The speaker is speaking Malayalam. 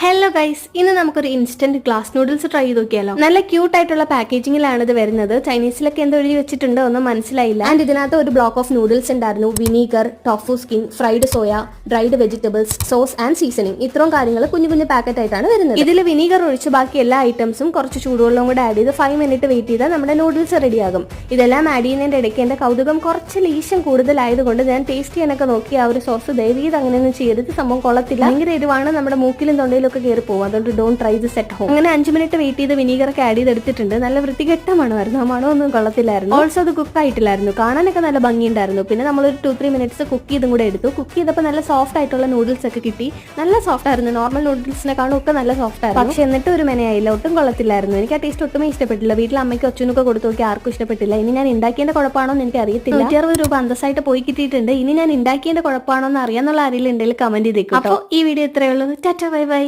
ഹലോ ഗൈസ് ഇന്ന് നമുക്കൊരു ഇൻസ്റ്റന്റ് ഗ്ലാസ് നൂഡിൽസ് ട്രൈ ചെയ്ത് നോക്കിയാലോ? നല്ല ക്യൂട്ട് ആയിട്ടുള്ള പാക്കേജിംഗിലാണ് ഇത് വരുന്നത്. ചൈനീസിലൊക്കെ എന്തോ എഴുതി വെച്ചിട്ടുണ്ടോ ഒന്നും മനസ്സിലായില്ല. ആൻഡ് ഇതിനകത്ത് ഒരു ബ്ലോക്ക് ഓഫ് നൂഡിൽസ് ഉണ്ടായിരുന്നു. Vinegar tofu skin fried soya dried vegetables sauce and seasoning ഇത്രയും കാര്യങ്ങൾ കുഞ്ഞു കുഞ്ഞു പാക്കറ്റ് ആയിട്ടാണ് വരുന്നത്. ഇതിൽ വിനീഗർ ഒഴിച്ച് ബാക്കി എല്ലാ ഐറ്റംസും കുറച്ച് ചൂടുവെള്ളം കൂടെ ആഡ് ചെയ്ത് ഫൈവ് മിനിറ്റ് വെയിറ്റ് ചെയ്താൽ നമ്മുടെ നൂഡിൽസ് റെഡിയാകും ഇതെല്ലാം ആഡ് ചെയ്യുന്നതിന്റെ ഇടയ്ക്ക് എന്റെ കൗതുകം കുറച്ച് ലീശം കൂടുതലായതുകൊണ്ട് ഞാൻ ടേസ്റ്റ് ചെയ്യാനൊക്കെ നോക്കി ആ ഒരു സോസ് ദയവീത് അങ്ങനെയൊന്നും ചെയ്തിട്ട് സംഭവം കൊള്ളത്തില്ല. ഭയങ്കര എരിവാണ്. നമ്മുടെ മൂക്കിലും തൊണ്ടയിലും ഒക്കെ കയറി പോകും. അതുകൊണ്ട് don't try this at home അങ്ങനെ അഞ്ച് മിനിറ്റ് വെയിറ്റ് ചെയ്ത് വിനീഗർ ഒക്കെ ആഡ് ചെയ്ത് എടുത്തിട്ടുണ്ട്. നല്ല വൃത്തികെട്ട മണമായിരുന്നു ആ മണമൊന്നും കൊള്ളത്തില്ലായിരുന്നു. ഓൾസോ അത് കുക്ക് ആയിട്ടില്ലായിരുന്നു. കാണാനൊക്കെ നല്ല ഭംഗിയുണ്ടായിരുന്നു. പിന്നെ നമ്മൾ ഒരു ടു ത്രീ മിനിറ്റ്സ് കുക്ക് ചെയ്തും കൂടെ എടുത്തു. കുക്ക് ചെയ്തപ്പോൾ നല്ല സോഫ്റ്റ് ആയിട്ടുള്ള നൂഡിൽസ് ഒക്കെ കിട്ടി. നല്ല സോഫ്റ്റ് ആയിരുന്നു. നോർമൽ നൂഡിൽസിനെക്കാളും ഒക്കെ നല്ല സോഫ്റ്റ് ആയിരുന്നു. പക്ഷെ എന്നിട്ട് ഒരു മെനയായില്ല. ഒട്ടും കൊള്ളത്തില്ലായിരുന്നു. എനിക്ക് ആ ടേസ്റ്റ് ഒട്ടുമേ ഇഷ്ടപ്പെട്ടില്ല. വീട്ടിൽ അമ്മയ്ക്ക് ഒച്ചനൊക്കെ കൊടുത്തു നോക്കി ആർക്കും ഇഷ്ടപ്പെട്ടില്ല. ഇനി ഞാൻ ഉണ്ടാക്കിയതിന്റെ കുഴപ്പമാണോ എന്ന് എനിക്ക് അറിയത്തില്ല. നൂറ്റി അറുപത് രൂപ അന്തസ്സായിട്ട് പോയി കിട്ടിയിട്ടുണ്ട്. ഇനി ഞാൻ ഉണ്ടാക്കിയതിന്റെ കുഴപ്പമാണോ എന്ന് അറിയാന്നുള്ള ആരെങ്കിലും ഉണ്ടെങ്കിൽ കമന്റ് ചെയ്തേക്കും അപ്പോൾ ഈ വീഡിയോ ഇത്രയേ ഉള്ളൂ. Tata bye bye.